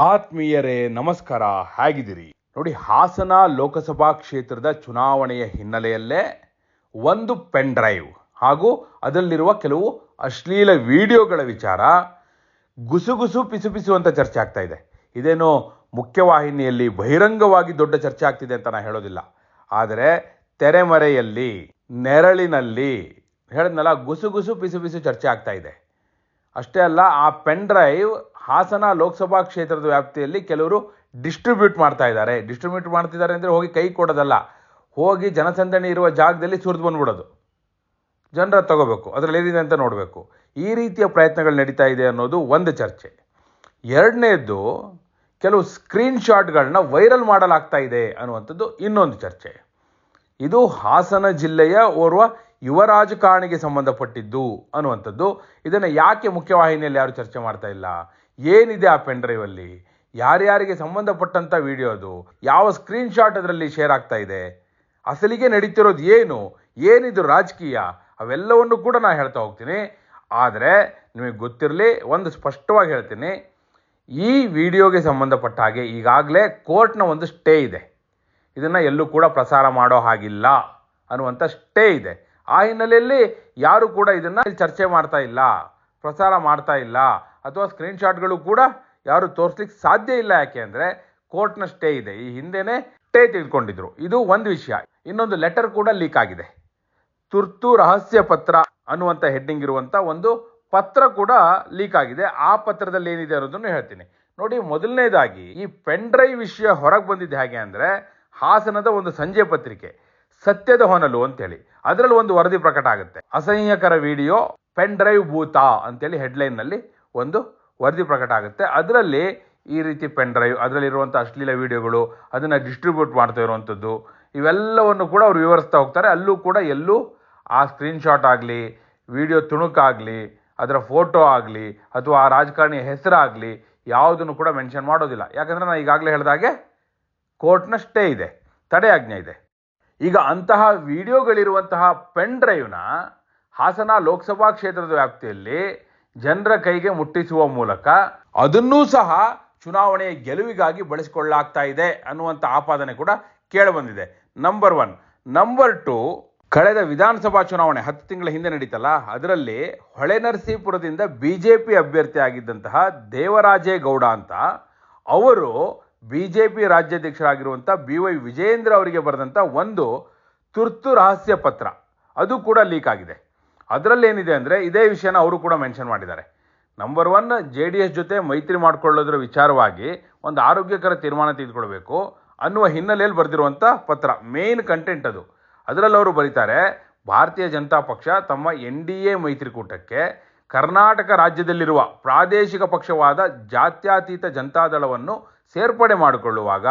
ಆತ್ಮೀಯರೇ, ನಮಸ್ಕಾರ. ಹೇಗಿದ್ದೀರಿ? ನೋಡಿ, ಹಾಸನ ಲೋಕಸಭಾ ಕ್ಷೇತ್ರದ ಚುನಾವಣೆಯ ಹಿನ್ನೆಲೆಯಲ್ಲೇ ಒಂದು ಪೆನ್ ಡ್ರೈವ್ ಹಾಗೂ ಅದರಲ್ಲಿರುವ ಕೆಲವು ಅಶ್ಲೀಲ ವಿಡಿಯೋಗಳ ವಿಚಾರ ಗುಸುಗುಸು ಪಿಸು ಪಿಸು ಅಂತ ಚರ್ಚೆ ಆಗ್ತಾ ಇದೆ. ಇದೇನು ಮುಖ್ಯವಾಹಿನಿಯಲ್ಲಿ ಬಹಿರಂಗವಾಗಿ ದೊಡ್ಡ ಚರ್ಚೆ ಆಗ್ತಿದೆ ಅಂತ ನಾನು ಹೇಳೋದಿಲ್ಲ. ಆದರೆ ತೆರೆಮರೆಯಲ್ಲಿ, ನೆರಳಿನಲ್ಲಿ, ಹೇಳಿದ್ನಲ್ಲ, ಗುಸುಗುಸು ಪಿಸು ಪಿಸು ಚರ್ಚೆ ಆಗ್ತಾ ಇದೆ. ಅಷ್ಟೇ ಅಲ್ಲ, ಆ ಪೆನ್ ಡ್ರೈವ್ ಹಾಸನ ಲೋಕಸಭಾ ಕ್ಷೇತ್ರದ ವ್ಯಾಪ್ತಿಯಲ್ಲಿ ಕೆಲವರು ಡಿಸ್ಟ್ರಿಬ್ಯೂಟ್ ಮಾಡ್ತಾ ಇದ್ದಾರೆ. ಡಿಸ್ಟ್ರಿಬ್ಯೂಟ್ ಮಾಡ್ತಿದ್ದಾರೆ ಅಂದರೆ ಹೋಗಿ ಕೈ ಕೊಡೋದಲ್ಲ. ಹೋಗಿ ಜನಸಂದಣಿ ಇರುವ ಜಾಗದಲ್ಲಿ ಸುರಿದು ಬಂದ್ಬಿಡೋದು. ಜನರ ತಗೋಬೇಕು, ಅದರಲ್ಲಿ ಏನಿದೆ ಅಂತ ನೋಡಬೇಕು. ಈ ರೀತಿಯ ಪ್ರಯತ್ನಗಳು ನಡೀತಾ ಇದೆ ಅನ್ನೋದು ಒಂದು ಚರ್ಚೆ. ಎರಡನೇದ್ದು, ಕೆಲವು ಸ್ಕ್ರೀನ್ ಶಾಟ್ಗಳನ್ನ ವೈರಲ್ ಮಾಡಲಾಗ್ತಾ ಇದೆ ಅನ್ನುವಂಥದ್ದು ಇನ್ನೊಂದು ಚರ್ಚೆ. ಇದು ಹಾಸನ ಜಿಲ್ಲೆಯ ಓರ್ವ ಯುವ ರಾಜಕಾರಣಿಗೆ ಸಂಬಂಧಪಟ್ಟಿದ್ದು ಅನ್ನುವಂಥದ್ದು. ಇದನ್ನು ಯಾಕೆ ಮುಖ್ಯವಾಹಿನಿಯಲ್ಲಿ ಯಾರು ಚರ್ಚೆ ಮಾಡ್ತಾ ಇಲ್ಲ? ಏನಿದೆ ಆ ಪೆನ್ ಡ್ರೈವಲ್ಲಿ ಯಾರ್ಯಾರಿಗೆ ಸಂಬಂಧಪಟ್ಟಂಥ ವಿಡಿಯೋ ಅದು? ಯಾವ ಸ್ಕ್ರೀನ್ ಶಾಟ್ ಅದರಲ್ಲಿ ಶೇರ್ ಆಗ್ತಾ ಇದೆ? ಅಸಲಿಗೆ ನಡೀತಿರೋದು ಏನು? ಏನಿದು ರಾಜಕೀಯ? ಅವೆಲ್ಲವನ್ನು ಕೂಡ ನಾನು ಹೇಳ್ತಾ ಹೋಗ್ತೀನಿ. ಆದರೆ ನಿಮಗೆ ಗೊತ್ತಿರಲಿ, ಒಂದು ಸ್ಪಷ್ಟವಾಗಿ ಹೇಳ್ತೀನಿ. ಈ ವಿಡಿಯೋಗೆ ಸಂಬಂಧಪಟ್ಟ ಹಾಗೆ ಈಗಾಗಲೇ ಕೋರ್ಟ್ನ ಒಂದು ಸ್ಟೇ ಇದೆ. ಇದನ್ನು ಎಲ್ಲೂ ಕೂಡ ಪ್ರಸಾರ ಮಾಡೋ ಹಾಗಿಲ್ಲ ಅನ್ನುವಂಥ ಸ್ಟೇ ಇದೆ. ಆ ಹಿನ್ನೆಲೆಯಲ್ಲಿ ಯಾರು ಕೂಡ ಇದನ್ನು ಚರ್ಚೆ ಮಾಡ್ತಾ ಇಲ್ಲ, ಪ್ರಸಾರ ಮಾಡ್ತಾ ಇಲ್ಲ, ಅಥವಾ ಸ್ಕ್ರೀನ್ಶಾಟ್ಗಳು ಕೂಡ ಯಾರು ತೋರಿಸ್ಲಿಕ್ಕೆ ಸಾಧ್ಯ ಇಲ್ಲ. ಯಾಕೆ ಅಂದರೆ ಕೋರ್ಟ್ನ ಸ್ಟೇ ಇದೆ. ಈ ಹಿಂದೆನೇ ಸ್ಟೇ ತೆಗೆದುಕೊಂಡಿದ್ರು. ಇದು ಒಂದು ವಿಷಯ. ಇನ್ನೊಂದು ಲೆಟರ್ ಕೂಡ ಲೀಕ್ ಆಗಿದೆ. ತುರ್ತು ರಹಸ್ಯ ಪತ್ರ ಅನ್ನುವಂಥ ಹೆಡ್ಡಿಂಗ್ ಇರುವಂಥ ಒಂದು ಪತ್ರ ಕೂಡ ಲೀಕ್ ಆಗಿದೆ. ಆ ಪತ್ರದಲ್ಲಿ ಏನಿದೆ ಅನ್ನೋದನ್ನು ಹೇಳ್ತೀನಿ. ನೋಡಿ, ಮೊದಲನೇದಾಗಿ ಈ ಪೆನ್ ಡ್ರೈವ್ ವಿಷಯ ಹೊರಗೆ ಬಂದಿದ್ದು ಹೇಗೆ ಅಂದರೆ ಹಾಸನದ ಒಂದು ಸಂಜೆ ಪತ್ರಿಕೆ. ಸತ್ಯದ ಹೊನಲು ಅಂತೇಳಿ. ಅದರಲ್ಲಿ ಒಂದು ವರದಿ ಪ್ರಕಟ ಆಗುತ್ತೆ. ಅಸಹ್ಯಕರ ವಿಡಿಯೋ ಪೆನ್ ಡ್ರೈವ್ ಭೂತ ಅಂತೇಳಿ ಹೆಡ್ಲೈನ್ನಲ್ಲಿ ಒಂದು ವರದಿ ಪ್ರಕಟ ಆಗುತ್ತೆ. ಅದರಲ್ಲಿ ಈ ರೀತಿ ಪೆನ್ ಡ್ರೈವ್, ಅದರಲ್ಲಿರುವಂಥ ಅಶ್ಲೀಲ ವಿಡಿಯೋಗಳು, ಅದನ್ನು ಡಿಸ್ಟ್ರಿಬ್ಯೂಟ್ ಮಾಡ್ತಾ ಇರುವಂಥದ್ದು, ಇವೆಲ್ಲವನ್ನು ಕೂಡ ಅವರು ವಿವರಿಸ್ತಾ ಹೋಗ್ತಾರೆ. ಅಲ್ಲೂ ಕೂಡ ಎಲ್ಲೂ ಆ ಸ್ಕ್ರೀನ್ಶಾಟ್ ಆಗಲಿ, ವಿಡಿಯೋ ತುಣುಕಾಗಲಿ ಅದರ ಫೋಟೋ ಆಗಲಿ, ಅಥವಾ ಆ ರಾಜಕಾರಣಿಯ ಹೆಸರಾಗಲಿ ಯಾವುದನ್ನು ಕೂಡ ಮೆನ್ಷನ್ ಮಾಡೋದಿಲ್ಲ. ಯಾಕಂದರೆ ನಾನು ಈಗಾಗಲೇ ಹೇಳಿದಾಗೆ ಕೋರ್ಟ್ನ ಸ್ಟೇ ಇದೆ, ತಡೆಯಾಜ್ಞೆ ಇದೆ. ಈಗ ಅಂತಹ ವಿಡಿಯೋಗಳಿರುವಂತಹ ಪೆನ್ ಡ್ರೈವ್ನ ಹಾಸನ ಲೋಕಸಭಾ ಕ್ಷೇತ್ರದ ವ್ಯಾಪ್ತಿಯಲ್ಲಿ ಜನರ ಕೈಗೆ ಮುಟ್ಟಿಸುವ ಮೂಲಕ ಅದನ್ನೂ ಸಹ ಚುನಾವಣೆಯ ಗೆಲುವಿಗಾಗಿ ಬಳಸಿಕೊಳ್ಳಲಾಗ್ತಾ ಇದೆ ಅನ್ನುವಂಥ ಆಪಾದನೆ ಕೂಡ ಕೇಳಿಬಂದಿದೆ ನಂಬರ್ ಒನ್ ನಂಬರ್ ಟು ಕಳೆದ ವಿಧಾನಸಭಾ ಚುನಾವಣೆ ಹತ್ತು ತಿಂಗಳ ಹಿಂದೆ ನಡೀತಲ್ಲ, ಅದರಲ್ಲಿ ಹೊಳೆನರಸೀಪುರದಿಂದ ಬಿ ಜೆ ಪಿ ಅಭ್ಯರ್ಥಿ ಆಗಿದ್ದಂತಹ ದೇವರಾಜೇಗೌಡ ಅಂತ ಅವರು ಬಿ ಜೆ ಪಿ ರಾಜ್ಯಾಧ್ಯಕ್ಷರಾಗಿರುವಂಥ ಬಿ ವೈ ವಿಜಯೇಂದ್ರ ಅವರಿಗೆ ಬರೆದಂಥ ಒಂದು ತುರ್ತು ರಹಸ್ಯ ಪತ್ರ. ಅದು ಕೂಡ ಲೀಕ್ ಆಗಿದೆ. ಅದರಲ್ಲಿ ಏನಿದೆ ಅಂದರೆ ಇದೇ ವಿಷಯನ ಅವರು ಕೂಡ ಮೆನ್ಷನ್ ಮಾಡಿದ್ದಾರೆ. Number one J D S ಜೊತೆ ಮೈತ್ರಿ ಮಾಡಿಕೊಳ್ಳೋದ್ರ ವಿಚಾರವಾಗಿ ಒಂದು ಆರೋಗ್ಯಕರ ತೀರ್ಮಾನ ತೆಗೆದುಕೊಳ್ಬೇಕು ಅನ್ನುವ ಹಿನ್ನೆಲೆಯಲ್ಲಿ ಬರೆದಿರುವಂಥ ಪತ್ರ ಮೇನ್ ಕಂಟೆಂಟ್ ಅದು. ಅದರಲ್ಲಿ ಅವರು ಬರೀತಾರೆ, ಭಾರತೀಯ ಜನತಾ ಪಕ್ಷ ತಮ್ಮ ಎನ್ ಡಿ ಎ ಮೈತ್ರಿಕೂಟಕ್ಕೆ ಕರ್ನಾಟಕ ರಾಜ್ಯದಲ್ಲಿರುವ ಪ್ರಾದೇಶಿಕ ಪಕ್ಷವಾದ ಜಾತ್ಯತೀತ ಜನತಾದಳವನ್ನು ಸೇರ್ಪಡೆ ಮಾಡಿಕೊಳ್ಳುವಾಗ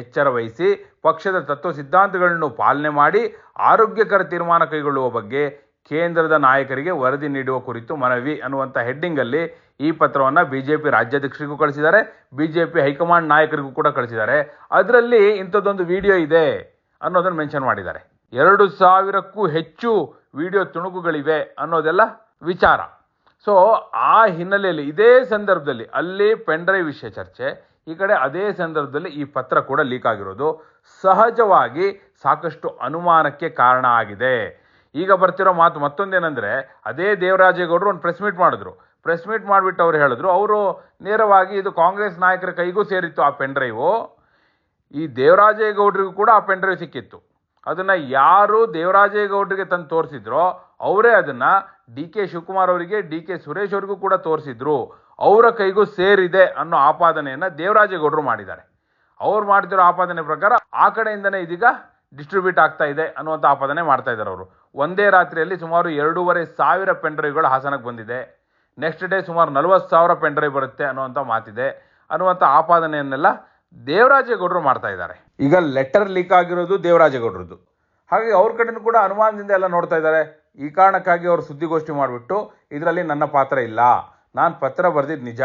ಎಚ್ಚರ ವಹಿಸಿ ಪಕ್ಷದ ತತ್ವ ಸಿದ್ಧಾಂತಗಳನ್ನು ಪಾಲನೆ ಮಾಡಿ ಆರೋಗ್ಯಕರ ತೀರ್ಮಾನ ಕೈಗೊಳ್ಳುವ ಬಗ್ಗೆ ಕೇಂದ್ರದ ನಾಯಕರಿಗೆ ವರದಿ ನೀಡುವ ಕುರಿತು ಮನವಿ ಅನ್ನುವಂಥ ಹೆಡ್ಡಿಂಗಲ್ಲಿ ಈ ಪತ್ರವನ್ನು ಬಿ ಜೆ ಪಿ ರಾಜ್ಯಾಧ್ಯಕ್ಷರಿಗೂ ಕಳಿಸಿದ್ದಾರೆ. B J P high command ನಾಯಕರಿಗೂ ಕೂಡ ಕಳಿಸಿದ್ದಾರೆ. ಅದರಲ್ಲಿ ಇಂಥದ್ದೊಂದು ವಿಡಿಯೋ ಇದೆ ಅನ್ನೋದನ್ನು ಮೆನ್ಷನ್ ಮಾಡಿದ್ದಾರೆ. ಎರಡು ಸಾವಿರಕ್ಕೂ ಹೆಚ್ಚು ವಿಡಿಯೋ ತುಣುಕುಗಳಿವೆ ಅನ್ನೋದೆಲ್ಲ ವಿಚಾರ. ಸೊ ಆ ಹಿನ್ನೆಲೆಯಲ್ಲಿ, ಇದೇ ಸಂದರ್ಭದಲ್ಲಿ ಅಲ್ಲಿ ಪೆಂಡ್ರೈವ್ ವಿಷಯ ಚರ್ಚೆ ಈ ಕಡೆ ಅದೇ ಸಂದರ್ಭದಲ್ಲಿ ಈ ಪತ್ರ ಕೂಡ ಲೀಕ್ ಆಗಿರೋದು. ಸಹಜವಾಗಿ ಸಾಕಷ್ಟು ಅನುಮಾನಕ್ಕೆ ಕಾರಣ ಆಗಿದೆ. ಈಗ ಬರ್ತಿರೋ ಮಾತು ಮತ್ತೊಂದೇನೆಂದರೆ, ಅದೇ ದೇವರಾಜೇಗೌಡರು ಒಂದು ಪ್ರೆಸ್ ಮೀಟ್ ಮಾಡಿದ್ರು. ಪ್ರೆಸ್ ಮೀಟ್ ಮಾಡಿಬಿಟ್ಟು ಅವ್ರು ಹೇಳಿದ್ರು, ಅವರು ನೇರವಾಗಿ ಇದು ಕಾಂಗ್ರೆಸ್ ನಾಯಕರ ಕೈಗೂ ಸೇರಿತ್ತು ಆ ಪೆನ್ ಡ್ರೈವು ಈ ದೇವರಾಜೇಗೌಡರಿಗೂ ಕೂಡ ಆ ಪೆನ್ ಡ್ರೈವ್ ಸಿಕ್ಕಿತ್ತು. ಅದನ್ನು ಯಾರು ದೇವರಾಜೇಗೌಡರಿಗೆ ತಂದು ತೋರಿಸಿದ್ರೋ, ಅವರೇ ಅದನ್ನು ಡಿ ಕೆ ಶಿವಕುಮಾರ್ ಅವರಿಗೆ, ಡಿ ಕೆ ಸುರೇಶ್ ಅವರಿಗೂ ಕೂಡ ತೋರಿಸಿದ್ರು. ಅವರ ಕೈಗೂ ಸೇರಿದೆ ಅನ್ನೋ ಆಪಾದನೆಯನ್ನು ದೇವರಾಜೇಗೌಡರು ಮಾಡಿದ್ದಾರೆ. ಅವ್ರು ಮಾಡ್ತಿರೋ ಆಪಾದನೆ ಪ್ರಕಾರ ಆ ಕಡೆಯಿಂದನೇ ಇದೀಗ ಡಿಸ್ಟ್ರಿಬ್ಯೂಟ್ ಆಗ್ತಾ ಇದೆ ಅನ್ನುವಂಥ ಆಪಾದನೆ ಮಾಡ್ತಾ ಇದ್ದಾರೆ ಅವರು. ಒಂದೇ ರಾತ್ರಿಯಲ್ಲಿ ಸುಮಾರು ಎರಡೂವರೆ ಸಾವಿರ ಪೆನ್ ಡ್ರೈವ್ಗಳು ಹಾಸನಕ್ಕೆ ಬಂದಿದೆ. ನೆಕ್ಸ್ಟ್ ಡೇ ಸುಮಾರು ನಲವತ್ತು ಸಾವಿರ ಪೆನ್ ಡ್ರೈವ್ ಬರುತ್ತೆ ಅನ್ನುವಂಥ ಮಾತಿದೆ ಅನ್ನುವಂಥ ಆಪಾದನೆಯನ್ನೆಲ್ಲ ದೇವರಾಜೇಗೌಡರು ಮಾಡ್ತಾ ಇದ್ದಾರೆ. ಈಗ ಲೆಟರ್ ಲೀಕ್ ಆಗಿರೋದು ದೇವರಾಜೇಗೌಡರದ್ದು. ಹಾಗಾಗಿ ಅವ್ರ ಕಡೆನೂ ಕೂಡ ಅನುಮಾನದಿಂದ ಎಲ್ಲ ನೋಡ್ತಾ ಇದ್ದಾರೆ. ಈ ಕಾರಣಕ್ಕಾಗಿ ಅವರು ಸುದ್ದಿಗೋಷ್ಠಿ ಮಾಡಿಬಿಟ್ಟು, ಇದರಲ್ಲಿ ನನ್ನ ಪಾತ್ರ ಇಲ್ಲ. ನಾನು ಪತ್ರ ಬರೆದಿದ್ದು ನಿಜ,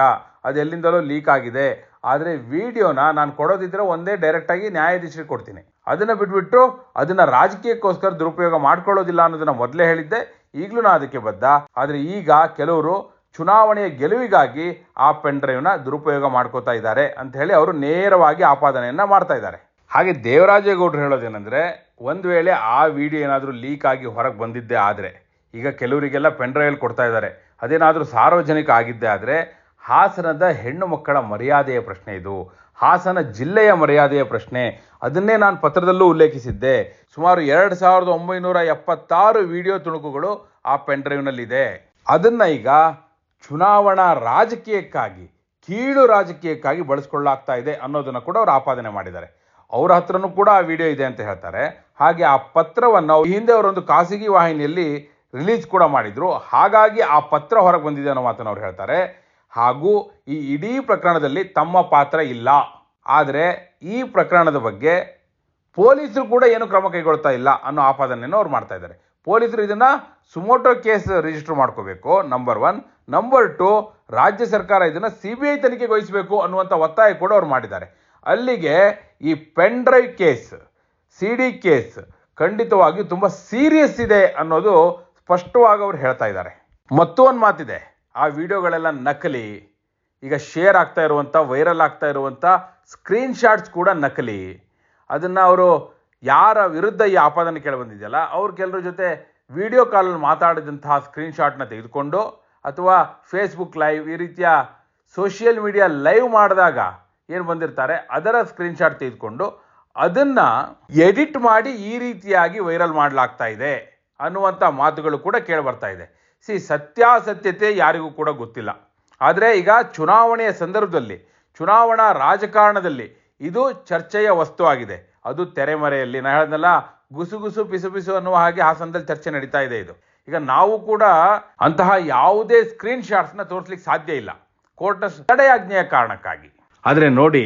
ಅದು ಎಲ್ಲಿಂದಲೋ ಲೀಕ್ ಆಗಿದೆ. ಆದರೆ ವಿಡಿಯೋನ ನಾನು ಕೊಡೋದಿದ್ರೆ ಒಂದೇ ಡೈರೆಕ್ಟಾಗಿ ನ್ಯಾಯಾಧೀಶರಿಗೆ ಕೊಡ್ತೀನಿ. ಅದನ್ನು ಬಿಟ್ಬಿಟ್ಟು ಅದನ್ನು ರಾಜಕೀಯಕ್ಕೋಸ್ಕರ ದುರುಪಯೋಗ ಮಾಡ್ಕೊಳ್ಳೋದಿಲ್ಲ ಅನ್ನೋದನ್ನು ಮೊದಲೇ ಹೇಳಿದ್ದೆ. ಈಗಲೂ ನಾನು ಅದಕ್ಕೆ ಬದ್ಧ. ಆದರೆ ಈಗ ಕೆಲವರು ಚುನಾವಣೆಯ ಗೆಲುವಿಗಾಗಿ ಆ ಪೆನ್ ಡ್ರೈವ್ನ ದುರುಪಯೋಗ ಮಾಡ್ಕೋತಾ ಇದ್ದಾರೆ ಅಂತ ಹೇಳಿ ಅವರು ನೇರವಾಗಿ ಆಪಾದನೆಯನ್ನು ಮಾಡ್ತಾ ಇದ್ದಾರೆ. ಹಾಗೆ ದೇವರಾಜೇಗೌಡರು ಹೇಳೋದೇನೆಂದರೆ, ಒಂದು ವೇಳೆ ಆ ವಿಡಿಯೋ ಏನಾದರೂ ಲೀಕ್ ಆಗಿ ಹೊರಗೆ ಬಂದಿದ್ದೇ ಆದರೆ, ಈಗ ಕೆಲವರಿಗೆಲ್ಲ ಪೆನ್ ಡ್ರೈವಲ್ಲಿ ಕೊಡ್ತಾ ಇದ್ದಾರೆ. ಅದೇನಾದರೂ ಸಾರ್ವಜನಿಕ ಆಗಿದ್ದೇ ಆದರೆ ಹಾಸನದ ಹೆಣ್ಣು ಮಕ್ಕಳ ಮರ್ಯಾದೆಯ ಪ್ರಶ್ನೆ ಇದು. ಹಾಸನ ಜಿಲ್ಲೆಯ ಮರ್ಯಾದೆಯ ಪ್ರಶ್ನೆ. ಅದನ್ನೇ ನಾನು ಪತ್ರದಲ್ಲೂ ಉಲ್ಲೇಖಿಸಿದ್ದೆ. ಸುಮಾರು ಎರಡು ಸಾವಿರದ ಒಂಬೈನೂರ ಎಪ್ಪತ್ತಾರು ವಿಡಿಯೋ ತುಣುಕುಗಳು ಆ ಪೆನ್ ಡ್ರೈವ್ನಲ್ಲಿದೆ. ಅದನ್ನ ಈಗ ಚುನಾವಣಾ ರಾಜಕೀಯಕ್ಕಾಗಿ, ಕೀಳು ರಾಜಕೀಯಕ್ಕಾಗಿ ಬಳಸ್ಕೊಳ್ಳಾಗ್ತಾ ಇದೆ ಅನ್ನೋದನ್ನು ಕೂಡ ಅವರು ಆಪಾದನೆ ಮಾಡಿದ್ದಾರೆ. ಅವರ ಹತ್ರನೂ ಕೂಡ ಆ ವಿಡಿಯೋ ಇದೆ ಅಂತ ಹೇಳ್ತಾರೆ. ಹಾಗೆ ಆ ಪತ್ರವನ್ನು ಹಿಂದೆ ಅವರೊಂದು ಖಾಸಗಿ ವಾಹಿನಿಯಲ್ಲಿ ರಿಲೀಸ್ ಕೂಡ ಮಾಡಿದ್ರು. ಹಾಗಾಗಿ ಆ ಪತ್ರ ಹೊರಗೆ ಬಂದಿದೆ ಅನ್ನೋ ಮಾತನ್ನು ಅವ್ರು ಹೇಳ್ತಾರೆ. ಹಾಗೂ ಈ ಇಡೀ ಪ್ರಕರಣದಲ್ಲಿ ತಮ್ಮ ಪಾತ್ರ ಇಲ್ಲ. ಆದರೆ ಈ ಪ್ರಕರಣದ ಬಗ್ಗೆ ಪೊಲೀಸರು ಕೂಡ ಏನು ಕ್ರಮ ಕೈಗೊಳ್ತಾ ಇಲ್ಲ ಅನ್ನೋ ಆಪಾದನೆಯನ್ನು ಅವ್ರು ಮಾಡ್ತಾ ಇದ್ದಾರೆ. ಪೊಲೀಸರು ಇದನ್ನು ಸುಮೋಟೋ ಕೇಸ್ ರಿಜಿಸ್ಟರ್ ಮಾಡ್ಕೋಬೇಕು. ನಂಬರ್ ಒನ್ ನಂಬರ್ ಟು ರಾಜ್ಯ ಸರ್ಕಾರ ಇದನ್ನು ಸಿ ಬಿ ಐ ತನಿಖೆಗೆ ವಹಿಸಬೇಕು ಅನ್ನುವಂಥ ಒತ್ತಾಯ ಕೂಡ ಅವ್ರು ಮಾಡಿದ್ದಾರೆ. ಅಲ್ಲಿಗೆ ಈ pen drive case C D case ಖಂಡಿತವಾಗಿ ತುಂಬ ಸೀರಿಯಸ್ ಇದೆ ಅನ್ನೋದು ಸ್ಪಷ್ಟವಾಗಿ ಅವ್ರು ಹೇಳ್ತಾ ಇದ್ದಾರೆ. ಮತ್ತೊಂದು ಮಾತಿದೆ, ಆ ವಿಡಿಯೋಗಳೆಲ್ಲ ನಕಲಿ, ಈಗ ಶೇರ್ ಆಗ್ತಾ ಇರುವಂಥ ವೈರಲ್ ಆಗ್ತಾ ಇರುವಂಥ ಸ್ಕ್ರೀನ್ ಶಾಟ್ಸ್ ಕೂಡ ನಕಲಿ. ಅದನ್ನು ಅವರು ಯಾರ ವಿರುದ್ಧ ಈ ಆಪಾದನೆ ಕೇಳಿ ಬಂದಿದೆಯಲ್ಲ, ಅವ್ರು ಕೆಲವ್ರ ಜೊತೆ ವಿಡಿಯೋ ಕಾಲಲ್ಲಿ ಮಾತಾಡಿದಂತಹ ಸ್ಕ್ರೀನ್ ಶಾಟ್ನ ತೆಗೆದುಕೊಂಡು, ಅಥವಾ ಫೇಸ್ಬುಕ್ ಲೈವ್ ಈ ರೀತಿಯ ಸೋಷಿಯಲ್ ಮೀಡಿಯಾ ಲೈವ್ ಮಾಡಿದಾಗ ಏನು ಬಂದಿರ್ತಾರೆ, ಅದರ ಸ್ಕ್ರೀನ್ ಶಾಟ್ ತೆಗೆದುಕೊಂಡು, ಅದನ್ನು ಎಡಿಟ್ ಮಾಡಿ ಈ ರೀತಿಯಾಗಿ ವೈರಲ್ ಮಾಡಲಾಗ್ತಾ ಇದೆ. ಅನ್ನುವಂಥ ಮಾತುಗಳು ಕೂಡ ಕೇಳಿ ಬರ್ತಾ ಇದೆ. ಸಿ, ಸತ್ಯಾಸತ್ಯತೆ ಯಾರಿಗೂ ಕೂಡ ಗೊತ್ತಿಲ್ಲ. ಆದರೆ ಈಗ ಚುನಾವಣೆಯ ಸಂದರ್ಭದಲ್ಲಿ, ಚುನಾವಣಾ ರಾಜಕಾರಣದಲ್ಲಿ ಇದು ಚರ್ಚೆಯ ವಸ್ತು ಆಗಿದೆ. ಅದು ತೆರೆಮರೆಯಲ್ಲಿ. ನಾ ಹೇಳ್ದಲ್ಲ ಗುಸುಗುಸು ಪಿಸು ಪಿಸು ಅನ್ನುವ ಹಾಗೆ ಹಾಸನದಲ್ಲಿ ಚರ್ಚೆ ನಡೀತಾ ಇದೆ ಇದು. ಈಗ ನಾವು ಕೂಡ ಅಂತಹ ಯಾವುದೇ ಸ್ಕ್ರೀನ್ ಶಾಟ್ಸ್ನ ತೋರಿಸ್ಲಿಕ್ಕೆ ಸಾಧ್ಯ ಇಲ್ಲ. ಕೋರ್ಟ್ನ ತಡೆಯಾಜ್ಞೆಯ ಕಾರಣಕ್ಕಾಗಿ. ಆದರೆ ನೋಡಿ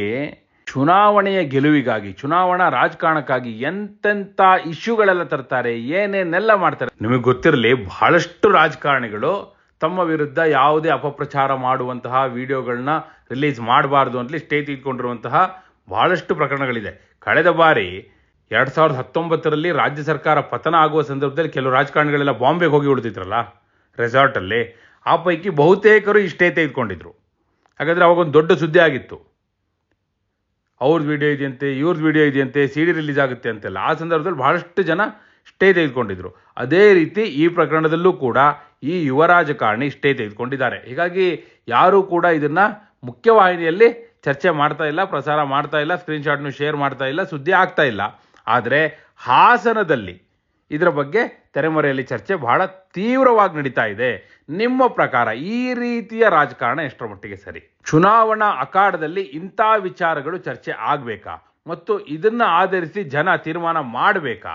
ಚುನಾವಣೆಯ ಗೆಲುವಿಗಾಗಿ, ಚುನಾವಣಾ ರಾಜಕಾರಣಕ್ಕಾಗಿ ಎಂತೆಂಥ ಇಶ್ಯೂಗಳೆಲ್ಲ ತರ್ತಾರೆ, ಏನೇನೆಲ್ಲ ಮಾಡ್ತಾರೆ. ನಿಮಗೆ ಗೊತ್ತಿರಲಿ, ಬಹಳಷ್ಟು ರಾಜಕಾರಣಿಗಳು ತಮ್ಮ ವಿರುದ್ಧ ಯಾವುದೇ ಅಪಪ್ರಚಾರ ಮಾಡುವಂತಹ ವಿಡಿಯೋಗಳನ್ನ ರಿಲೀಸ್ ಮಾಡಬಾರ್ದು ಅಂತಲೇ ಸ್ಟೇ ತೆಗೆದುಕೊಂಡಿರುವಂತಹ ಬಹಳಷ್ಟು ಪ್ರಕರಣಗಳಿದೆ. ಕಳೆದ ಬಾರಿ ಎರಡ್ ಸಾವಿರದ ಹತ್ತೊಂಬತ್ತರಲ್ಲಿ ರಾಜ್ಯ ಸರ್ಕಾರ ಪತನ ಆಗುವ ಸಂದರ್ಭದಲ್ಲಿ ಕೆಲವು ರಾಜಕಾರಣಿಗಳೆಲ್ಲ ಬಾಂಬೆಗೆ ಹೋಗಿ ಉಳಿದಿದ್ರಲ್ಲ ರೆಸಾರ್ಟಲ್ಲಿ ಆ ಪೈಕಿ ಬಹುತೇಕರು ಇಷ್ಟೇ ತೆಗೆದುಕೊಂಡಿದ್ರು ಹಾಗಾದ್ರೆ ಅವಾಗೊಂದು ದೊಡ್ಡ ಸುದ್ದಿ ಆಗಿತ್ತು. ಅವ್ರದ್ದು ವಿಡಿಯೋ ಇದೆಯಂತೆ ಇವ್ರದ್ದು ವಿಡಿಯೋ ಇದೆಯಂತೆ ಸಿ ಡಿ ರಿಲೀಸ್ ಆಗುತ್ತೆ ಅಂತೆಲ್ಲ. ಆ ಸಂದರ್ಭದಲ್ಲಿ ಬಹಳಷ್ಟು ಜನ ಸ್ಟೇ ತೆಗೆದುಕೊಂಡಿದ್ರು. ಅದೇ ರೀತಿ ಈ ಪ್ರಕರಣದಲ್ಲೂ ಕೂಡ ಈ ಯುವ ರಾಜಕಾರಣಿ ಸ್ಟೇ ತೆಗೆದುಕೊಂಡಿದ್ದಾರೆ. ಹೀಗಾಗಿ ಯಾರೂ ಕೂಡ ಇದನ್ನು ಮುಖ್ಯವಾಹಿನಿಯಲ್ಲಿ ಚರ್ಚೆ ಮಾಡ್ತಾ ಇಲ್ಲ, ಪ್ರಸಾರ ಮಾಡ್ತಾ ಇಲ್ಲ ಸ್ಕ್ರೀನ್ಶಾಟ್ನು ಶೇರ್ ಮಾಡ್ತಾ ಇಲ್ಲ, ಸುದ್ದಿ ಆಗ್ತಾ ಇಲ್ಲ. ಆದರೆ ಹಾಸನದಲ್ಲಿ ಇದರ ಬಗ್ಗೆ ತೆರೆಮರೆಯಲ್ಲಿ ಚರ್ಚೆ ಬಹಳ ತೀವ್ರವಾಗಿ ನಡೀತಾ ಇದೆ. ನಿಮ್ಮ ಪ್ರಕಾರ ಈ ರೀತಿಯ ರಾಜಕಾರಣ ಎಷ್ಟರ ಮಟ್ಟಿಗೆ ಸರಿ? ಚುನಾವಣಾ ಅಖಾಡದಲ್ಲಿ ಇಂಥ ವಿಚಾರಗಳು ಚರ್ಚೆ ಆಗಬೇಕಾ? ಮತ್ತು ಇದನ್ನು ಆಧರಿಸಿ ಜನ ತೀರ್ಮಾನ ಮಾಡಬೇಕಾ?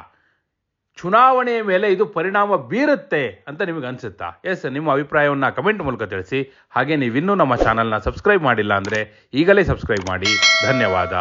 ಚುನಾವಣೆಯ ಮೇಲೆ ಇದು ಪರಿಣಾಮ ಬೀರುತ್ತೆ ಅಂತ ನಿಮಗೆ ಅನಿಸುತ್ತಾ? ಎಸ್ ನಿಮ್ಮ ಅಭಿಪ್ರಾಯವನ್ನು ಕಮೆಂಟ್ ಮೂಲಕ ತಿಳಿಸಿ. ಹಾಗೆ ನೀವಿನ್ನೂ ನಮ್ಮ ಚಾನಲ್ನ ಸಬ್ಸ್ಕ್ರೈಬ್ ಮಾಡಿಲ್ಲ ಅಂದರೆ ಈಗಲೇ ಸಬ್ಸ್ಕ್ರೈಬ್ ಮಾಡಿ. ಧನ್ಯವಾದ.